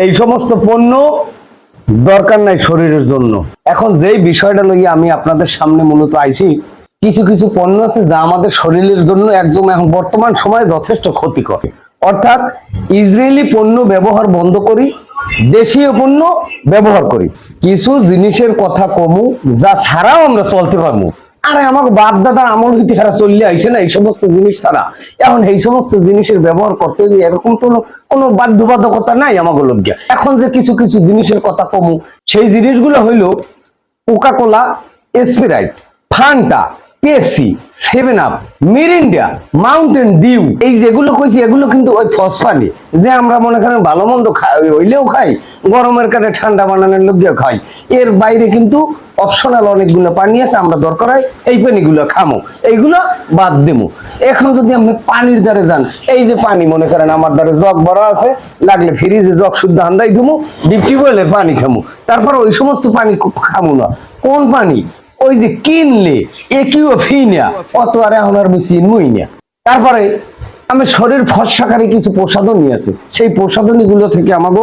এই সমস্ত পণ্য দরকার নাই শরীরের জন্য। এখন যেই বিষয়টা লইয়া আমি আপনাদের সামনে মূলত আইছি, কিছু কিছু পণ্য আছে যা আমাদের শরীরের জন্য একদম এখন বর্তমান সময়ে যথেষ্ট ক্ষতি করে অর্থাৎ ইসরায়েলি পণ্য ব্যবহার বন্ধ করি, দেশীয় পণ্য ব্যবহার করি। কিছু জিনিসের কথা কমু, যা ছাড়াও আমরা চলতে পারব। আরে আমার বাপ দাদার আমল হইতে হারা চললে আইসে না এই সমস্ত জিনিস ছাড়া। এখন এই সমস্ত জিনিসের ব্যবহার করতে গিয়ে এরকম তো কোনো বাধ্যবাধকতা নাই আমাকে লোকিয়া এখন যে কিছু কিছু জিনিসের কথা কমু, সেই জিনিসগুলো হইল Coca Cola Sprite Fanta Pepsi Seven Up Mirinda Mountain Dew এই যেগুলো কইছি, এগুলো কিন্তু ওই ফসফানি যে আমরা মনে করেন ভালো মন্দ হইলেও খাই গরমের কারণে ঠান্ডা বানানোর লোক দিয়ে খাই। এর বাইরে কিন্তু অপশনাল অনেকগুলো পানি আছে, আমরা দরকার হয় এই পানিগুলো খামো। এইগুলো বাদ দেবো এখন যদি আপনি পানির দ্বারে যান, এই যে পানি মনে করেন আমার দ্বারে জগ বড় আছে, লাগলে ফ্রিজে জগ শুদ্ধ হান্দাই দেবো ডিপটি বলে পানি খামো। তারপর ওই সমস্ত পানি খামো না। কোন পানি? ওই যে কিনলে একিও ফি না অত আর এখন আর চিনবই না। তারপরে আমি শরীর ফর্সাকারী কিছু প্রসাধন নিয়েছে সেই প্রসাধনী গুলো থেকে আমাকে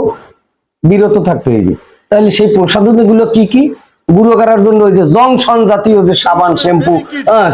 বিরত থাকতে হইবে। তাহলে সেই প্রসাধনী গুলো কি কি? গুঁড়ো করার জন্য ওই যে জংশন জাতীয় যে সাবান, শ্যাম্পু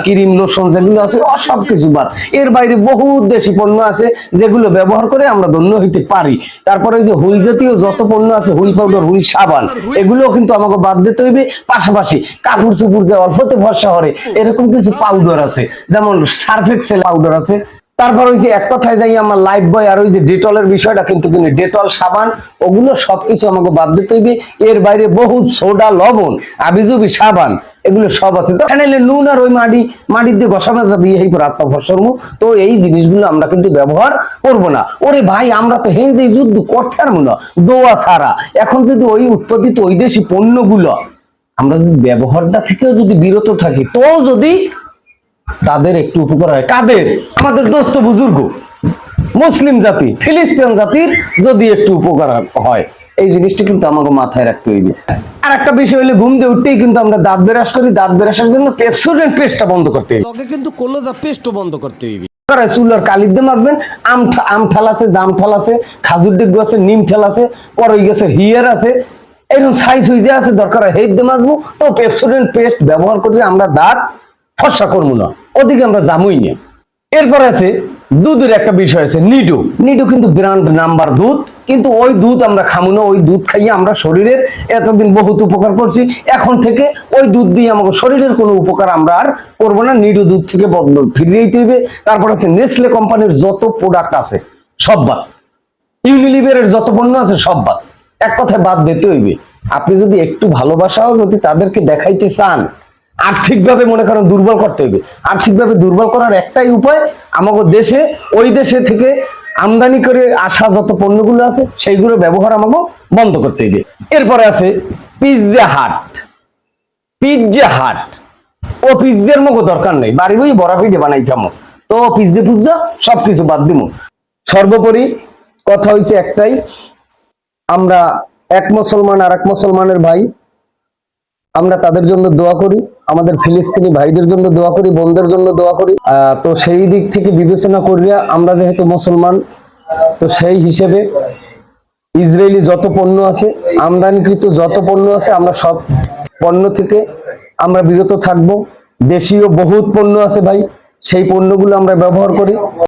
ক্রিম, লোশন যেগুলো আছে, ও সব কিছু বাদ। এর বাইরে বহু দেশি পণ্য আছে যেগুলো ব্যবহার করে আমরা ধন্য হইতে পারি। তারপরে যে হুইল জাতীয় যত পণ্য আছে, হুল পাউডার হুইল সাবান, এগুলোও কিন্তু আমাকে বাদ দিতে হইবে। পাশাপাশি কাপড় চুপুর যে অল্পতে ভরসা করে, এরকম কিছু পাউডার আছে। যেমন সার্ফেক্সেল পাউডার আছে। তারপর ওই যে এক কথায় যাই আমার লাইফ বয় আর ওই যে ডেটলের বিষয়টা কিন্তু কিন্তু ডেটল সাবান, ওগুলো সবকিছু আমাকে বাদ দিতে হইবে। এর বাইরে বহু সোডা, লবণ, আবিজুবি, সাবান, এগুলো সব আছে। তো এখানে নুন আর ওই মাটি মাটির দিয়ে ঘষা মাজা দিয়ে এই করে আত্মভর্ষণ তো এই জিনিসগুলো আমরা কিন্তু ব্যবহার করব না। ওরে ভাই, আমরা তো হেন যে যুদ্ধ করতে পারব না। দোয়া ছাড়া। এখন যদি ওই উৎপাদিত ওই দেশি পণ্যগুলো, আমরা যদি ব্যবহারটা থেকেও যদি বিরত থাকি, তো যদি তাদের একটু উপকার হয়। কাদের? আমাদের দোস্ত বুজুর্গ। মুসলিম জাতি ফিলিস্তিন জাতির যদি একটু উপকার হয়। এই জিনিসটা কিন্তু আমাকে মাথায় রাখতে হইবে। আর একটা বিষয় হলে ঘুম দিয়ে উঠতেই কিন্তু আমরা দাঁত বেরাস করি। দাঁত বেরাসের জন্য পেপসোডেন্ট পেস্টটা বন্ধ করতে লগে কিন্তু কলোজা পেস্টও বন্ধ করতে হইবে। চুলার কালির দিয়ে মাছবেন আম আম ঠাল আছে জাম ঠাল আছে খাজুর ডিগ্গু আছে নিম ঠাল আছে করই গেছে হিয়ার আছে। এরকম সাইজ হইজে আছে দরকার হয় হেড দিয়ে মাছবো তো পেপসোডেন্ট পেস্ট ব্যবহার করে আমরা দাঁত ফর্সা করব না। ওদিকে আমরা জামুই না। এরপর আছে, দুধের একটা বিষয় আছে, নিডো। নিডো কিন্তু ব্র্যান্ড নাম্বার দুধ, কিন্তু ওই দুধ আমরা খামু না, ওই দুধ খাইয়ে আমরা শরীরের এতদিন বহুত উপকার করছি। এখন থেকে ওই দুধ দিয়ে আমাকে শরীরের কোনো উপকার আমরা আর করব না। নিডো দুধ থেকে বদল ফিরিয়ে দিতে হবে তারপর আছে নেসলে কোম্পানির যত প্রোডাক্ট আছে, সব বাদ। ইউনিলিভারের যত পণ্য আছে, সব বাদ। এক কথায় বাদ দিতে হইবে। আপনি যদি একটু ভালোবাসাও যদি তাদেরকে দেখাইতে চান আর্থিকভাবে মনে করেন দুর্বল করতে হইবে। আর্থিকভাবে দুর্বল করার একটাই উপায় আমাকে দেশে, ওই দেশে থেকে আমদানি করে আসা যত পণ্যগুলো আছে, সেইগুলো ব্যবহার আমাকে বন্ধ করতে হইবে। এরপরে আছে পিৎজা হাট। Pizza Hut. ও পিৎজার মতো দরকার নেই। বাড়ি বই বড়া পিঠে বানাই খামো তো পিৎজা পুজ্জা সবকিছু বাদ দিব সর্বোপরি কথা হয়েছে একটাই, আমরা এক মুসলমান আর এক মুসলমানের ভাই আমরা তাদের জন্য দোয়া করি, আমাদের ফিলিস্তিনি ভাইদের জন্য দোয়া করি, বোনদের জন্য দোয়া করি। তো সেই দিক থেকে বিবেচনা করিয়া আমরা যেহেতু মুসলমান, তো সেই হিসেবে ইসরায়েলি যত পণ্য আছে, আমদানিকৃত যত পণ্য আছে, আমরা সব পণ্য থেকে আমরা বিরত থাকব। দেশীয় বহুত পণ্য আছে ভাই, সেই পণ্যগুলো আমরা ব্যবহার করি।